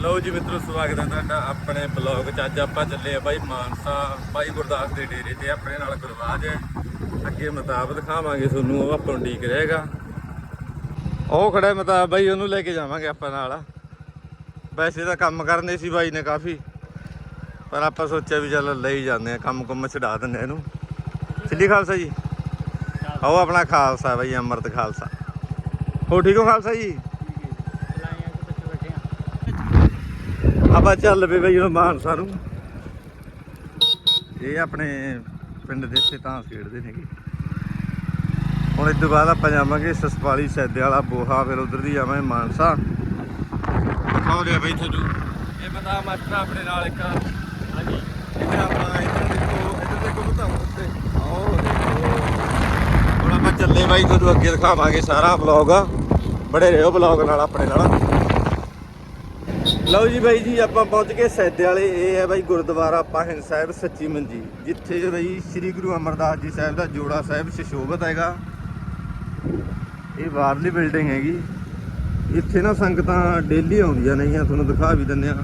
ਲਓ ਜੀ ਮਿੱਤਰੋ, ਸਵਾਗਤ ਹੈ ਤੁਹਾਡਾ ਆਪਣੇ ਬਲੌਗ 'ਚ। ਅੱਜ ਆਪਾਂ ਚੱਲੇ ਆ ਬਾਈ ਮਾਨਸਾ, ਬਾਈ ਗੁਰਦਾਸ ਦੇ ਡੇਰੇ ਤੇ, ਆਪਣੇ ਨਾਲ ਗੁਰਵਾਜ ਹੈ। ਅੱਗੇ ਮਤਾਬ ਦਿਖਾਵਾਂਗੇ ਤੁਹਾਨੂੰ, ਉਹ ਆਪਾਂ ਨੂੰ ਡੀਕ ਰਹੇਗਾ। ਉਹ ਖੜਾ ਮਤਾਬ, ਬਾਈ ਉਹਨੂੰ ਲੈ ਕੇ ਜਾਵਾਂਗੇ ਆਪਾਂ ਨਾਲ। ਵੈਸੇ ਤਾਂ ਕੰਮ ਕਰਨੇ ਸੀ ਬਾਈ ਨੇ ਕਾਫੀ, ਪਰ ਆਪਾਂ ਸੋਚਿਆ ਵੀ ਚੱਲ ਲਈ ਜਾਂਦੇ ਆ ਕੰਮ ਕੁੰਮ ਛਡਾ ਦਿੰਦੇ ਆ ਇਹਨੂੰ। ਸਿੱਲੀ ਖਾਲਸਾ ਜੀ। ਆਓ ਆਪਣਾ ਖਾਲਸਾ ਬਾਈ, ਅਮਰਤ ਖਾਲਸਾ। ਹੋ ਠੀਕ ਹੋ ਖਾਲਸਾ ਜੀ? ਆਪਾਂ ਚੱਲ ਪਏ ਬਈ ਹੁਣ ਮਾਨਸਾ ਨੂੰ। ਇਹ ਆਪਣੇ ਪਿੰਡ ਦੇ ਇੱਥੇ ਤਾਂ ਖੇਡਦੇ ਨੇਗੇ ਹੁਣ ਇਸ ਤੋਂ ਬਾਅਦ ਆਪਾਂ ਜਾਵਾਂਗੇ ਸਸਪਾਲੀ ਸੈਦੇ ਵਾਲਾ ਬੋਹਾ, ਫਿਰ ਉਧਰ ਦੀ ਜਾਵਾਂਗੇ ਮਾਨਸਾ। ਦਿਖਾਓ ਲਿਆ ਬਈ ਤੁਹਾਨੂੰ ਇਹ ਬੰਦਾ ਮਾਸਟਰ ਆਪਣੇ ਨਾਲ ਇੱਕ, ਹਾਂਜੀ। ਇੱਥੇ ਆਪਾਂ ਇੱਧਰ ਦੇਖੋ ਇੱਧਰ ਦੇਖੋ ਬਤਾ ਉੱਤੇ ਆਓ ਹੁਣ ਆਪਾਂ ਚੱਲੇ ਬਾਈ, ਤੁਹਾਨੂੰ ਅੱਗੇ ਦਿਖਾਵਾਂਗੇ ਸਾਰਾ ਵਲੌਗ ਬੜੇ ਰਹੋ ਵਲੌਗ ਨਾਲ ਆਪਣੇ ਨਾਲ। ਲਓ ਜੀ ਬਾਈ ਜੀ, ਆਪਾਂ ਪਹੁੰਚ ਗਏ ਸੈਦੇ ਵਾਲੇ। ਇਹ ਹੈ ਬਾਈ ਗੁਰਦੁਆਰਾ ਪਾਹਨ ਸਾਹਿਬ ਸੱਚੀ ਮੰਜੀ, ਜਿੱਥੇ ਬਾਈ ਸ੍ਰੀ ਗੁਰੂ ਅਮਰਦਾਸ ਜੀ ਸਾਹਿਬ ਦਾ ਜੋੜਾ ਸਾਹਿਬ ਸ਼ਸ਼ੋਭਤ ਹੈਗਾ। ਇਹ ਬਾਹਰਲੀ ਬਿਲਡਿੰਗ ਹੈਗੀ। ਇੱਥੇ ਨਾ ਸੰਗਤਾਂ ਡੇਲੀ ਆਉਂਦੀਆਂ ਨੇਗੀਆਂ ਤੁਹਾਨੂੰ ਦਿਖਾ ਵੀ ਦਿੰਦੇ ਆ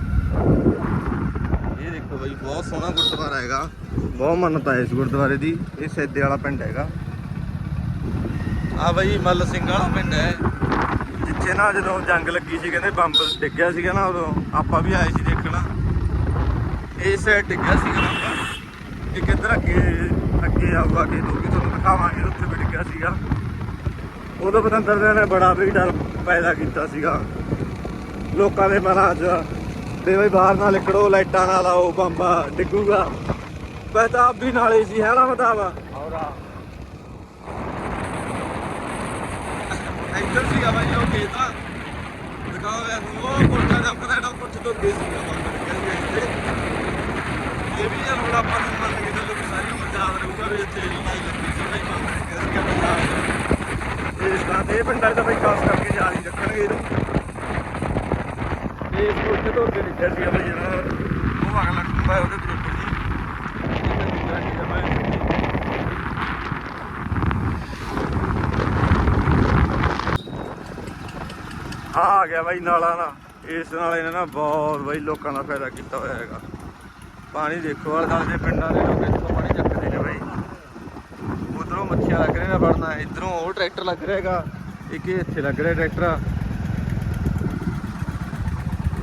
ਇਹ ਦੇਖੋ ਬਾਈ, ਬਹੁਤ ਸੋਹਣਾ ਗੁਰਦੁਆਰਾ ਹੈਗਾ। ਬਹੁਤ ਮੰਨਤਾ ਹੈ ਇਸ ਗੁਰਦੁਆਰੇ ਦੀ। ਇਹ ਸੈਦੇ ਵਾਲਾ ਪਿੰਡ ਹੈਗਾ। ਆ ਬਾਈ ਮੱਲ ਸਿੰਘ ਵਾਲਾ ਪਿੰਡ ਹੈ। ਜਿੱਥੇ ਨਾ ਜਦੋਂ ਜੰਗ ਲੱਗੀ ਸੀ, ਕਹਿੰਦੇ ਬੰਬ ਡਿੱਗਿਆ ਸੀਗਾ ਨਾ ਉਦੋਂ, ਆਪਾਂ ਵੀ ਆਏ ਸੀ ਦੇਖਣਾ। ਇਸ ਸਾਈਡ ਡਿੱਗਿਆ ਸੀਗਾ ਬੰਬ। ਇਹ ਕਿੱਧਰ ਅੱਗੇ ਅੱਗੇ ਆਊਗਾ ਕਿ ਦੋ ਤੁਹਾਨੂੰ ਦਿਖਾਵਾਂਗੇ, ਉੱਥੇ ਵੀ ਡਿੱਗਿਆ ਸੀਗਾ। ਉਦੋਂ ਪਤੰਦਰ ਨੇ ਬੜਾ ਵੀ ਡਰ ਪੈਦਾ ਕੀਤਾ ਸੀਗਾ। ਲੋਕਾਂ ਦੇ ਮਨਾਂ 'ਚ ਤੇ ਬਈ ਬਾਹਰ ਨਾ ਨਿਕੜੋ ਲਾਈਟਾਂ ਨਾਲ ਆਓ ਬੰਬਾ ਡਿੱਗੂਗਾ। ਪਤਾ ਵੀ ਨਾਲੇ ਸੀ ਹੈ ਨਾ ਮਤਾਵਾ ਔਰਾ ਇੱਧਰ ਸੀਗਾ ਬਾਈ ਉਹ ਖੇਤ ਦਿਖਾਓ ਯਾਰ, ਉਹ ਕੋਠਾ ਦਾ ਪਤਾ ਨਾ ਕੋਠੇ ਤੋਂ ਅੱਗੇ ਸੀਗਾ ਇਹ ਵੀ ਯਾਰ ਹੁਣ ਆਪਾਂ ਨੂੰ ਮੰਨ ਕੇ ਚੱਲੋ ਕਿ ਸਾਰੀ ਉਮਰ ਯਾਦ ਰਹੂਗਾ ਵੀ ਇੱਥੇ ਲੜਾਈ ਲੱਗੀ ਸੀ, ਬਈ ਮਾਮਾ ਨੇ ਕਿਹਾ ਪੰਜਾਬ ਇਸ ਤਰ੍ਹਾਂ ਦੇ ਪਿੰਡਾਂ 'ਚ ਤਾਂ ਖਾਸ ਕਰਕੇ ਯਾਦ ਹੀ ਰੱਖਣਗੇ ਇਹਨੂੰ। ਇਹ ਕੋਠੇ ਤੋਂ ਅੱਗੇ ਲਿਖਿਆ ਸੀਗਾ ਬਈ ਜਿਹੜਾ। ਉਹ ਅਗਲਾ ਖੰਭਾ ਉਹਦੇ ਬਰੋਬਰ ਜੀ ਇਹ ਲਿਖਿਆ ਸੀਗਾ ਬਈ ਆ ਆ ਗਿਆ ਬਾਈ ਨਾਲਾ ਨਾ ਇਸ ਨਾਲ ਇਹਨਾਂ ਨਾ ਬਹੁਤ ਬਾਈ ਲੋਕਾਂ ਦਾ ਫਾਇਦਾ ਕੀਤਾ ਹੋਇਆ ਹੈਗਾ। ਪਾਣੀ ਦੇਖੋ ਆਲੇ ਦੁਆਲੇ ਦੇ ਪਿੰਡਾਂ ਦੇ ਲੋਕ ਇੱਥੋਂ ਪਾਣੀ ਚੱਕਦੇ ਨੇ ਬਾਈ। ਉਧਰੋਂ ਮੱਛੀਆਂ ਲੱਗ ਰਹੀਆਂ ਨੇ ਵੜਨਾ। ਇਧਰੋਂ ਉਹ ਟਰੈਕਟਰ ਲੱਗ ਰਿਹਾ ਹੈਗਾ। ਇੱਕ ਇੱਥੇ ਲੱਗ ਰਿਹਾ ਟਰੈਕਟਰ।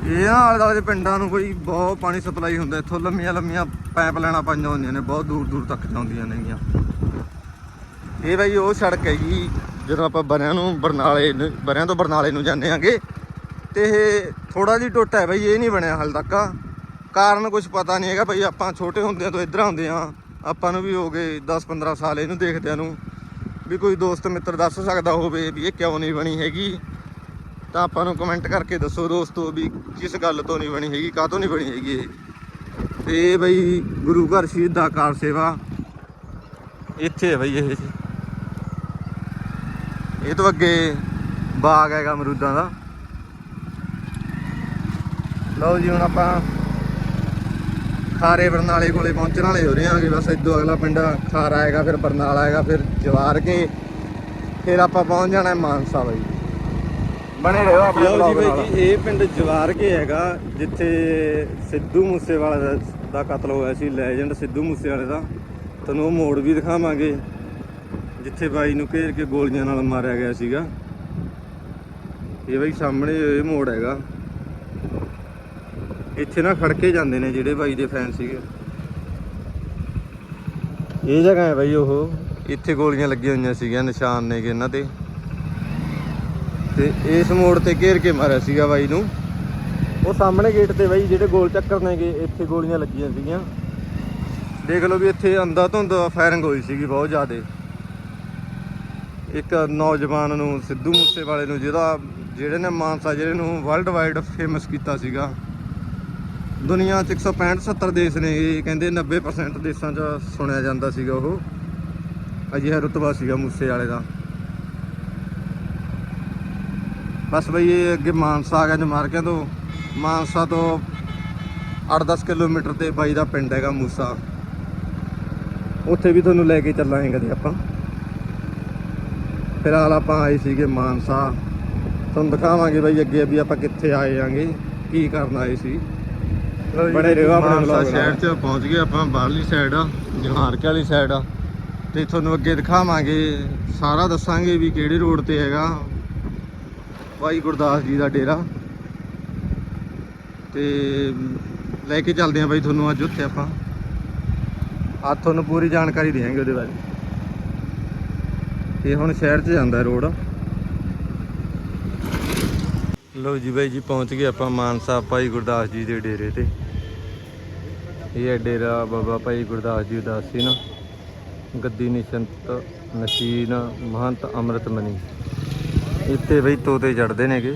ਇਹ ਆਲੇ ਦੁਆਲੇ ਦੇ ਪਿੰਡਾਂ ਨੂੰ ਕੋਈ ਬਹੁਤ ਪਾਣੀ ਸਪਲਾਈ ਹੁੰਦਾ। ਇੱਥੋਂ ਲੰਮੀਆਂ ਲੰਮੀਆਂ ਪਾਈਪ ਲੈਣਾ ਪਾਈਆਂ ਹੁੰਦੀਆਂ ਨੇ। ਬਹੁਤ ਦੂਰ ਦੂਰ ਤੱਕ ਜਾਂਦੀਆਂ ਨੇਗੀਆਂ। ਇਹ ਬਾਈ ਉਹ ਸੜਕ ਹੈਗੀ ਜਦੋਂ ਆਪਾਂ ਬਰਿਆਂ ਨੂੰ ਬਰਨਾਲੇ ਨੂੰ ਬਰਿਆਂ ਤੋਂ ਬਰਨਾਲੇ ਨੂੰ ਜਾਂਦੇ ਆਂਗੇ, ਤੇ ਇਹ ਥੋੜਾ ਜਿਹਾ ਟੁੱਟ ਹੈ ਬਾਈ, ਇਹ ਨਹੀਂ ਬਣਿਆ ਹਾਲ ਤੱਕ। ਕਾਰਨ ਕੁਝ ਪਤਾ ਨਹੀਂ ਹੈਗਾ ਬਾਈ, ਆਪਾਂ ਛੋਟੇ ਹੁੰਦਿਆਂ ਤੋਂ ਇੱਧਰ ਆਉਂਦੇ ਆ ਆਪਾਂ ਨੂੰ ਵੀ ਹੋ ਗਏ 10-15 ਸਾਲ ਇਹਨੂੰ ਦੇਖਦਿਆਂ ਨੂੰ। ਵੀ ਕੋਈ ਦੋਸਤ ਮਿੱਤਰ ਦੱਸ ਸਕਦਾ ਹੋਵੇ ਵੀ ਇਹ ਕਿਉਂ ਨਹੀਂ ਬਣੀ ਹੈਗੀ। ਤਾਂ ਆਪਾਂ ਨੂੰ ਕਮੈਂਟ ਕਰਕੇ ਦੱਸੋ ਦੋਸਤੋ ਵੀ ਕਿਸ ਗੱਲ ਤੋਂ ਨਹੀਂ ਬਣੀ ਹੈਗੀ ਕਾਹ ਤੋਂ ਨਹੀਂ ਬਣੀ ਹੈਗੀ ਇਹ। ਤੇ ਇਹ ਬਈ ਗੁਰੂ ਘਰ ਸ਼ਹੀਦ ਦਾ ਕਾਰ ਸੇਵਾ। ਇੱਥੇ ਹੈ ਬਈ ਇਹ। ਇਹ ਤੋਂ ਅੱਗੇ ਬਾਗ ਹੈਗਾ ਅਮਰੂਦਾਂ ਦਾ। ਲਓ ਜੀ ਹੁਣ ਆਪਾਂ ਖਾਰੇ ਬਰਨਾਲੇ ਕੋਲੇ ਪਹੁੰਚਣ ਵਾਲੇ ਹੋ ਰਹੇ ਆਂਗੇ ਬਸ ਇਦੋਂ ਅਗਲਾ ਪਿੰਡ ਖਾਰਾ ਆਏਗਾ ਫਿਰ ਬਰਨਾਲਾ ਆਏਗਾ ਫਿਰ ਜਵਾਰ ਕੇ ਫਿਰ ਆਪਾਂ ਪਹੁੰਚ ਜਾਣਾ ਹੈ ਮਾਨਸਾ ਬਾਈ। ਬਣੇ ਰਹੋ ਆਪਣੇ ਲਓ ਜੀ ਬਾਈ ਨਾਲ। ਜੀ ਇਹ ਪਿੰਡ ਜਵਾਰ ਕੇ ਹੈਗਾ ਜਿੱਥੇ ਸਿੱਧੂ ਮੂਸੇਵਾਲਾ ਦਾ ਦਾ ਕਤਲ ਹੋਇਆ ਸੀ ਲੈਜੈਂਡ ਸਿੱਧੂ ਮੂਸੇਵਾਲੇ ਦਾ। ਤੁਹਾਨੂੰ ਉਹ ਮੋੜ ਵੀ ਦਿਖਾਵਾਂਗੇ। ਜਿੱਥੇ ਬਾਈ ਨੂੰ ਘੇਰ ਕੇ ਗੋਲੀਆਂ ਨਾਲ ਮਾਰਿਆ ਗਿਆ ਸੀਗਾ। ਇਹ ਬਾਈ ਸਾਹਮਣੇ ਇਹ ਮੋੜ ਹੈਗਾ। ਇੱਥੇ ਨਾ ਖੜ ਕੇ ਜਾਂਦੇ ਨੇ ਜਿਹੜੇ ਬਾਈ ਦੇ ਫੈਨ ਸੀਗੇ। ਇਹ ਜਗ੍ਹਾ ਹੈ ਬਾਈ ਉਹ। ਇੱਥੇ ਗੋਲੀਆਂ ਲੱਗੀਆਂ ਹੋਈਆਂ ਸੀਗੀਆਂ ਨਿਸ਼ਾਨ ਨੇਗੇ ਇਹਨਾਂ ਤੇ ਤੇ ਇਸ ਮੋੜ ਤੇ ਘੇਰ ਕੇ ਮਾਰਿਆ ਸੀਗਾ ਬਾਈ ਨੂੰ। ਉਹ ਸਾਹਮਣੇ ਗੇਟ ਤੇ ਬਾਈ ਜਿਹੜੇ ਗੋਲ ਚੱਕਰ ਨੇਗੇ, ਇੱਥੇ ਗੋਲੀਆਂ ਲੱਗੀਆਂ ਸੀਗੀਆਂ। ਦੇਖ ਲਓ ਵੀ ਇੱਥੇ ਅੰਦਾ ਧੁੰਦ ਫਾਇਰਿੰਗ ਹੋਈ ਸੀਗੀ ਬਹੁਤ ਜ਼ਿਆਦਾ। ਇੱਕ ਨੌਜਵਾਨ ਨੂੰ, ਸਿੱਧੂ ਮੂਸੇਵਾਲੇ ਨੂੰ, ਜਿਹਦਾ ਜਿਹੜੇ ਨੇ ਮਾਨਸਾ ਜਿਹੜੇ ਨੂੰ ਵਰਲਡ ਵਾਈਡ ਫੇਮਸ ਕੀਤਾ ਸੀਗਾ। ਦੁਨੀਆ 'ਚ 165 70 ਦੇਸ਼ ਨੇ ਇਹ ਕਹਿੰਦੇ 90% ਦੇਸ਼ਾਂ 'ਚ ਸੁਣਿਆ ਜਾਂਦਾ ਸੀਗਾ ਉਹ। ਅਜਿਹਾ ਰੁਤਬਾ ਸੀਗਾ ਮੂਸੇ ਵਾਲੇ ਦਾ। ਬਸ ਬਈ ਇਹ ਅੱਗੇ ਮਾਨਸਾ ਆ ਗਿਆ ਜਮਾਰਕਿਆਂ ਤੋਂ, ਮਾਨਸਾ ਤੋਂ 8-10 ਕਿਲੋਮੀਟਰ ਤੇ ਬਾਈ ਦਾ ਪਿੰਡ ਹੈਗਾ ਮੂਸਾ। ਉੱਥੇ ਵੀ ਤੁਹਾਨੂੰ ਲੈ ਕੇ ਚੱਲਾਂਗੇ ਕਦੇ ਆਪਾਂ। ਫਿਲਹਾਲ ਆਪਾਂ ਆਏ ਸੀਗੇ ਮਾਨਸਾ। ਤੁਹਾਨੂੰ ਦਿਖਾਵਾਂਗੇ ਬਾਈ ਅੱਗੇ ਵੀ ਆਪਾਂ ਕਿੱਥੇ ਆਏ ਆਂਗੇ ਕੀ ਕਰਨ ਆਏ ਸੀ। ਬੜੇ ਰਹੋ ਆਪਣੇ vlog ਸ਼ਹਿਰ। ਚ ਪਹੁੰਚ ਗਏ ਆਪਾਂ ਬਾਹਰਲੀ ਸਾਈਡ ਆ ਜਹਾਰਕੇ ਵਾਲੀ ਸਾਈਡ ਆ। ਤੇ ਤੁਹਾਨੂੰ ਅੱਗੇ ਦਿਖਾਵਾਂਗੇ ਸਾਰਾ ਦੱਸਾਂਗੇ ਵੀ ਕਿਹੜੇ ਰੋਡ ਤੇ ਹੈਗਾ। ਭਾਈ ਗੁਰਦਾਸ ਜੀ ਦਾ ਡੇਰਾ। ਤੇ ਲੈ ਕੇ ਚੱਲਦੇ ਆ ਬਾਈ ਤੁਹਾਨੂੰ ਅੱਜ ਉੱਥੇ ਆਪਾਂ। ਆ ਤੁਹਾਨੂੰ ਪੂਰੀ ਜਾਣਕਾਰੀ ਦੇਵਾਂਗੇ ਉਹਦੇ ਬਾਰੇ। ਇਹ ਹੁਣ ਸ਼ਹਿਰ 'ਚ ਜਾਂਦਾ ਰੋਡ। ਲੋ ਜੀ ਬਾਈ ਜੀ, ਪਹੁੰਚ ਗਏ ਆਪਾਂ ਮਾਨਸਾ ਭਾਈ ਗੁਰਦਾਸ ਜੀ ਦੇ ਡੇਰੇ ਤੇ। ਇਹ ਹੈ ਡੇਰਾ ਬਾਬਾ ਭਾਈ ਗੁਰਦਾਸ ਜੀ ਉਦਾਸੀ ਨਾ, ਗੱਦੀ ਨਿਸ਼ੰਤ, ਨਸ਼ੀਨ, ਮਹੰਤ ਅੰਮ੍ਰਿਤਮਨੀ ਇੱਥੇ ਬਈ ਤੋਤੇ ਚੜਦੇ ਨੇਗੇ।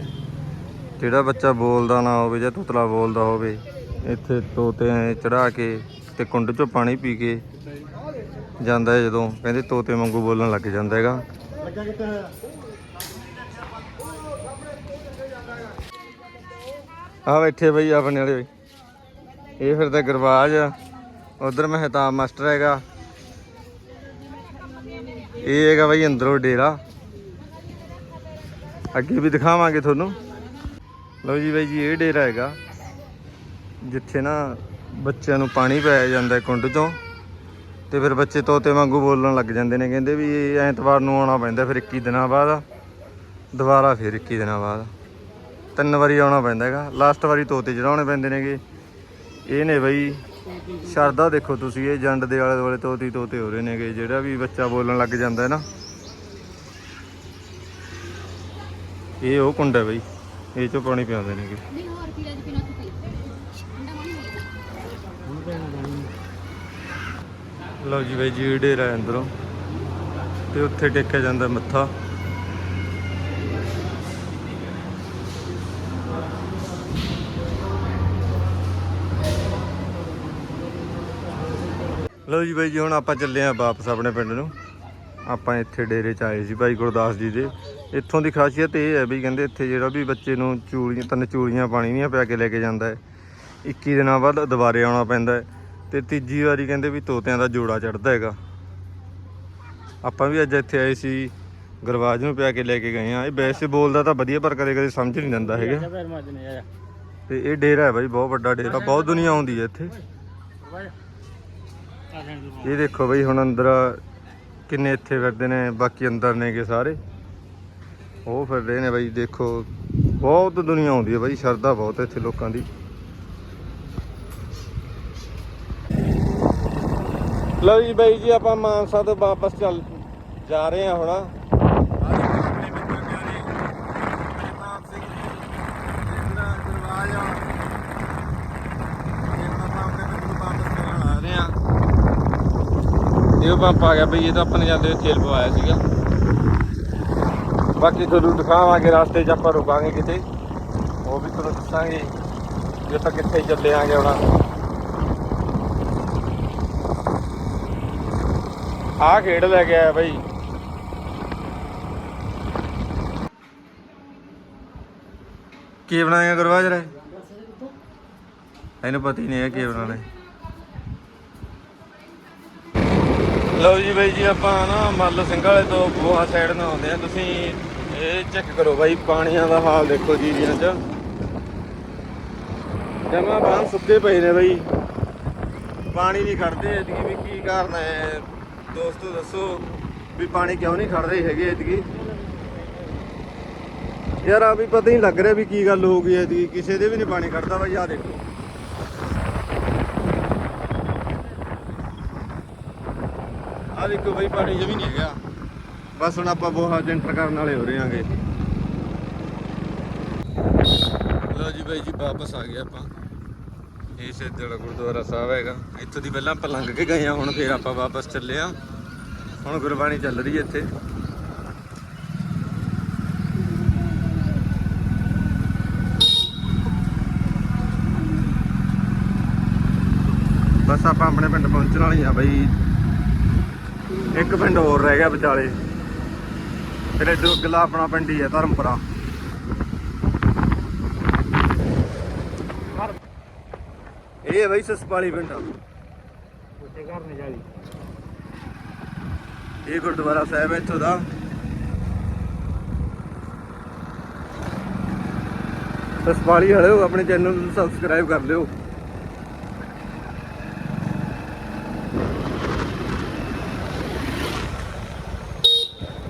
ਜਿਹੜਾ ਬੱਚਾ ਬੋਲਦਾ ਨਾ ਹੋਵੇ ਜਾਂ ਤੋਤਲਾ ਬੋਲਦਾ ਹੋਵੇ, ਇੱਥੇ ਤੋਤੇ ਚੜਾ ਕੇ ਤੇ ਕੁੰਡ ਚੋਂ ਪਾਣੀ ਪੀ ਕੇ ਜਾਂਦਾ ਹੈ ਜਦੋਂ ਕਹਿੰਦੇ ਤੋਤੇ ਵਾਂਗੂ ਬੋਲਣ ਲੱਗ ਜਾਂਦਾ ਹੈਗਾ। ਆ ਬੈਠੇ ਬਈ ਆਪਣੇ ਵਾਲੇ ਇਹ ਫਿਰ ਤਾਂ ਗਰਵਾਜ ਉਧਰ ਮਹਿਤਾਬ ਮਾਸਟਰ ਹੈਗਾ। ਇਹ ਹੈਗਾ ਬਈ ਅੰਦਰੋਂ ਡੇਰਾ। ਅੱਗੇ ਵੀ ਦਿਖਾਵਾਂਗੇ ਤੁਹਾਨੂੰ। ਲਓ ਜੀ ਬਾਈ ਜੀ, ਇਹ ਡੇਰਾ ਹੈਗਾ। ਜਿੱਥੇ ਨਾ ਬੱਚਿਆਂ ਨੂੰ ਪਾਣੀ ਪਾਇਆ ਜਾਂਦਾ ਕੁੰਡ ਚੋਂ। ਤੇ ਫਿਰ ਬੱਚੇ ਤੋਤੇ ਵਾਂਗੂ ਬੋਲਣ ਲੱਗ ਜਾਂਦੇ ਨੇ, ਕਹਿੰਦੇ ਵੀ ਐਤਵਾਰ ਨੂੰ ਆਉਣਾ ਪੈਂਦਾ ਫਿਰ 21 ਦਿਨਾਂ ਬਾਅਦ। ਦੁਬਾਰਾ ਫਿਰ 21 ਦਿਨਾਂ ਬਾਅਦ। ਤਿੰਨ ਵਾਰੀ ਆਉਣਾ ਪੈਂਦਾ ਹੈਗਾ। ਲਾਸਟ ਵਾਰੀ ਤੋਤੇ ਚੜਾਉਣੇ ਪੈਂਦੇ ਨੇਗੇ। ਇਹ ਨੇ ਬਈ ਸ਼ਰਦਾ ਦੇਖੋ ਤੁਸੀਂ, ਇਹ ਜੰਡ ਦੇ ਆਲੇ ਦੁਆਲੇ ਤੋਤੀ ਤੋਤੇ ਹੋ ਰਹੇ ਨੇਗੇ। ਜਿਹੜਾ ਵੀ ਬੱਚਾ ਬੋਲਣ ਲੱਗ ਜਾਂਦਾ ਹੈ ਨਾ। ਇਹ ਉਹ ਕੁੰਡ ਹੈ ਬਈ। ਇਹ ਚੋਂ ਪਾਣੀ ਪਿਆਉਂਦੇ ਨੇਗੇ ਨਹੀਂ ਹੋਰ ਪੀਲਾ ਦੀ ਪੀਣਾ ਤੂੰ ਪੀ ਠੰਡਾ ਪਾਣੀ ਨਹੀਂ ਲਓ ਜੀ ਬਾਈ ਜੀ ਡੇਰਾ ਅੰਦਰੋਂ। ਤੇ ਉੱਥੇ ਟੇਕਿਆ ਜਾਂਦਾ ਮੱਥਾ। ਲਓ ਜੀ ਬਾਈ ਜੀ, ਹੁਣ ਆਪਾਂ ਚੱਲੇ ਆਂ ਵਾਪਸ ਆਪਣੇ ਪਿੰਡ ਨੂੰ। ਆਪਾਂ ਇੱਥੇ ਡੇਰੇ ਚ ਆਏ ਸੀ ਭਾਈ ਗੁਰਦਾਸ ਜੀ ਦੇ। ਇੱਥੋਂ ਦੀ ਖਾਸੀਅਤ ਇਹ ਹੈ ਵੀ ਕਹਿੰਦੇ ਇੱਥੇ ਜਿਹੜਾ ਵੀ ਬੱਚੇ ਨੂੰ ਚੂੜੀਆਂ, ਤਿੰਨ ਚੂੜੀਆਂ ਪਾਣੀ ਦੀਆਂ ਪਿਆ ਕੇ ਲੈ ਕੇ ਜਾਂਦਾ ਹੈ। 21 ਦਿਨਾਂ ਬਾਅਦ ਦੁਬਾਰੇ ਆਉਣਾ ਪੈਂਦਾ ਹੈ। ਤੇ ਤੀਜੀ ਵਾਰੀ ਕਹਿੰਦੇ ਵੀ ਤੋਤਿਆਂ ਦਾ ਜੋੜਾ ਚੜਦਾ ਹੈਗਾ। ਆਪਾਂ ਵੀ ਅੱਜ ਇੱਥੇ ਆਏ ਸੀ ਗਰਵਾਜ ਨੂੰ ਪਿਆ ਕੇ ਲੈ ਕੇ ਗਏ ਆ ਇਹ ਵੈਸੇ ਬੋਲਦਾ ਤਾਂ ਵਧੀਆ ਪਰ ਕਦੇ ਕਦੇ ਸਮਝ ਨਹੀਂ ਦਿੰਦਾ ਹੈਗਾ। ਤੇ ਇਹ ਡੇਰਾ ਹੈ ਬਾਈ ਬਹੁਤ ਵੱਡਾ ਡੇਰਾ। ਬਹੁਤ ਦੁਨੀਆ ਆਉਂਦੀ ਹੈ ਇੱਥੇ। ਇਹ ਦੇਖੋ ਬਈ ਹੁਣ ਅੰਦਰ ਕਿੰਨੇ ਇੱਥੇ ਫਿਰਦੇ ਨੇ ਬਾਕੀ ਅੰਦਰ ਨੇਗੇ ਸਾਰੇ। ਉਹ ਫਿਰ ਰਹੇ ਨੇ ਬਾਈ ਦੇਖੋ। ਬਹੁਤ ਦੁਨੀਆ ਆਉਂਦੀ ਹੈ ਬਾਈ ਸ਼ਰਧਾ ਬਹੁਤ ਇੱਥੇ ਲੋਕਾਂ ਦੀ। ਲਓ ਜੀ ਬਾਈ ਜੀ, ਆਪਾਂ ਮਾਨਸਾ ਤੋਂ ਵਾਪਸ ਚੱਲ ਜਾ ਰਹੇ ਹਾਂ ਹੁਣ। ਇਹ ਪੰਪ ਆ ਗਿਆ ਬਈ, ਇਹ ਤਾਂ ਆਪਾਂ ਨੇ ਜਾਂਦੇ ਤੇਲ ਪਵਾਇਆ ਸੀਗਾ। ਬਾਕੀ ਤੁਹਾਨੂੰ ਦਿਖਾਵਾਂਗੇ, ਰਸਤੇ 'ਚ ਆਪਾਂ ਰੁਕਾਂਗੇ ਕਿਤੇ। ਉਹ ਵੀ ਤੁਹਾਨੂੰ ਦੱਸਾਂਗੇ, ਵੀ ਆਪਾਂ ਕਿੱਥੇ ਚੱਲੇ ਆਂਗੇ ਹੁਣ। ਆ ਖੇਡ ਲੈ ਕੇ ਆਇਆ ਬਈ। ਕੀ ਬਣਾਏਗਾ ਗੁਰਵਾਜ ਰੇ ਇਹਨੂੰ ਪਤਾ ਹੀ ਨਹੀਂ ਹੈ ਕੀ ਬਣਾਉਣਾ ਹੈ। ਲਓ ਜੀ ਬਾਈ ਜੀ ਆਪਾਂ ਨਾ ਮੱਲ ਸਿੰਘ ਵਾਲੇ ਤੋਂ ਬੋਹਾ ਸਾਈਡ ਨੂੰ ਆਉਂਦੇ ਆ ਤੁਸੀਂ ਇਹ ਚੈੱਕ ਕਰੋ ਬਾਈ ਪਾਣੀਆਂ ਦਾ ਹਾਲ ਦੇਖੋ ਜੀਰੀਆਂ 'ਚ। ਜਮਾ ਬਾਹਰ ਸੁੱਕੇ ਪਏ ਨੇ ਬਾਈ। ਪਾਣੀ ਨਹੀਂ ਖੜਦੇ ਐਤਕੀ ਵੀ ਕੀ ਕਾਰਨ ਹੈ? ਦੋਸਤੋ ਦੱਸੋ ਵੀ ਪਾਣੀ ਕਿਉਂ ਨਹੀਂ ਖੜ ਰਹੇ ਹੈਗੇ ਐਤਕੀ? ਯਾਰ ਆ ਵੀ ਪਤਾ ਹੀ ਲੱਗ ਰਿਹਾ ਵੀ ਕੀ ਗੱਲ ਹੋ ਗਈ ਐਤਕੀ। ਕਿਸੇ ਦੇ ਵੀ ਨਹੀਂ ਪਾਣੀ ਖੜਦਾ ਬਾਈ ਆ ਦੇਖੋ। ਆ ਦੇਖੋ ਬਾਈ, ਪਾਣੀ ਜਮੀ ਨਹੀਂ ਹੈਗਾ। ਬਸ ਹੁਣ ਆਪਾਂ ਬੋਹਾ ਜੈਂਟਰ ਕਰਨ ਵਾਲੇ ਹੋ ਰਹੇ ਆਂਗੇ ਲਓ ਜੀ ਬਾਈ ਜੀ, ਵਾਪਸ ਆ ਗਏ ਆਪਾਂ। ਇਹ ਸਿੱਧੜਾ ਗੁਰਦੁਆਰਾ ਸਾਹਿਬ ਹੈਗਾ। ਇੱਥੋਂ ਦੀ ਪਹਿਲਾਂ ਆਪਾਂ ਲੰਘ ਕੇ ਗਏ ਆ ਹੁਣ ਫੇਰ ਆਪਾਂ ਵਾਪਸ ਚੱਲੇ ਆ ਹੁਣ ਗੁਰਬਾਣੀ ਚੱਲ ਰਹੀ ਹੈ ਇੱਥੇ। ਬਸ ਆਪਾਂ ਆਪਣੇ ਪਿੰਡ ਪਹੁੰਚਣ ਵਾਲੇ ਆ ਬਾਈ। ਇੱਕ ਪਿੰਡ ਹੋਰ ਰਹਿ ਗਿਆ ਵਿਚਾਲੇ। ਫਿਰ ਇਦੋਂ ਅਗਲਾ ਆਪਣਾ ਪਿੰਡ ਹੀ ਹੈ ਧਰਮਪੁਰਾ। ਇਹ ਬਾਈ ਸਸਪਾਲੀ ਪਿੰਡ ਇਹ ਗੁਰਦੁਆਰਾ ਸਾਹਿਬ ਹੈ ਇੱਥੋਂ ਦਾ। ਤੇ ਸਪਾਲੀ ਵਾਲਿਓ ਆਪਣੇ ਚੈਨਲ ਨੂੰ ਸਬਸਕ੍ਰਾਈਬ ਕਰ ਲਿਓ।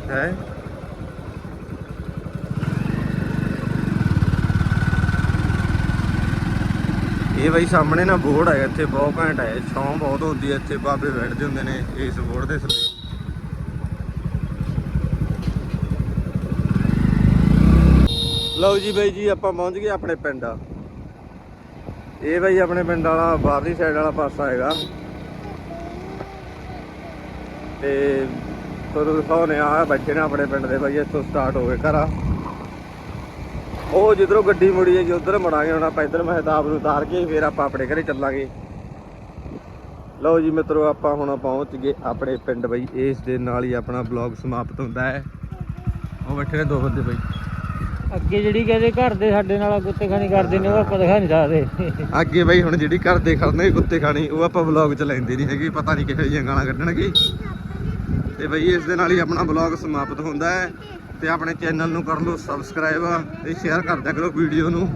ਹੈ? ਇਹ ਬਾਈ ਸਾਹਮਣੇ ਨਾ ਬੋਰਡ ਹੈ ਇੱਥੇ ਬਹੁਤ ਘੈਂਟ ਹੈ। ਛਾਂ ਬਹੁਤ ਹੁੰਦੀ ਹੈ, ਇੱਥੇ ਬਾਬੇ ਬੈਠਦੇ ਹੁੰਦੇ ਨੇ ਇਸ ਬੋਰਡ ਦੇ ਥੱਲੇ। ਲਓ ਜੀ ਬਾਈ ਜੀ, ਆਪਾਂ ਪਹੁੰਚ ਗਏ ਆਪਣੇ ਪਿੰਡ। ਇਹ ਬਾਈ ਆਪਣੇ ਪਿੰਡ ਵਾਲਾ, ਬਾਹਰਲੀ ਸਾਈਡ ਵਾਲਾ ਪਾਸਾ ਹੈਗਾ। ਤੇ ਤੁਹਾਨੂੰ ਦਿਖਾਉਣੇ ਆ ਬੈਠੇ ਨੇ ਆਪਣੇ ਪਿੰਡ ਦੇ ਬਾਈ, ਇੱਥੋਂ ਸਟਾਰਟ ਹੋ ਗਏ ਘਰਾਂ। ਉਹ ਜਿੱਧਰੋਂ ਗੱਡੀ ਮੁੜੀ ਹੈ ਜੀ ਉਧਰ ਮੁੜਾਂਗੇ ਹੁਣ ਆਪਾਂ ਇੱਧਰ ਮਹਿਤਾਬ ਨੂੰ ਉਤਾਰ ਕੇ ਫਿਰ ਆਪਾਂ ਆਪਣੇ ਘਰੇ ਚੱਲਾਂਗੇ। ਲਓ ਜੀ ਮਿੱਤਰੋ ਆਪਾਂ ਹੁਣ ਪਹੁੰਚ ਗਏ ਆਪਣੇ ਪਿੰਡ ਬਈ। ਇਸ ਦੇ ਨਾਲ ਹੀ ਆਪਣਾ ਬਲੌਗ ਸਮਾਪਤ ਹੁੰਦਾ ਹੈ। ਉਹ ਬੈਠੇ ਨੇ ਦੋ ਬੰਦੇ ਬਈ। ਅੱਗੇ ਜਿਹੜੀ ਕਹਿੰਦੇ ਘਰ ਦੇ ਸਾਡੇ ਨਾਲ ਕੁੱਤੇ ਖਾਣੀ ਕਰਦੇ ਨੇ ਉਹ ਆਪਾਂ ਦਿਖਾ ਨਹੀਂ ਸਕਦੇ। ਅੱਗੇ ਬਈ ਹੁਣ ਜਿਹੜੀ ਘਰ ਦੇ ਖੜਨੇ ਕੁੱਤੇ ਖਾਣੀ ਉਹ ਆਪਾਂ ਵਲੌਗ ਚ ਲੈਂਦੇ ਨਹੀਂ ਹੈਗੇ ਪਤਾ ਨਹੀਂ ਕਿਹੋ ਜਿਹੀਆਂ ਗਾਲਾਂ ਕੱਢਣਗੇ। ਤੇ ਬਈ ਇਸ ਦੇ ਨਾਲ ਹੀ ਆਪਣਾ ਵਲੌਗ ਸਮਾਪਤ ਹੁੰਦਾ ਹੈ। ਤੇ ਆਪਣੇ ਚੈਨਲ ਨੂੰ ਕਰ ਲਓ ਸਬਸਕ੍ਰਾਈਬ ਤੇ ਸ਼ੇਅਰ ਕਰ ਦਿਆ ਕਰੋ ਵੀਡੀਓ ਨੂੰ।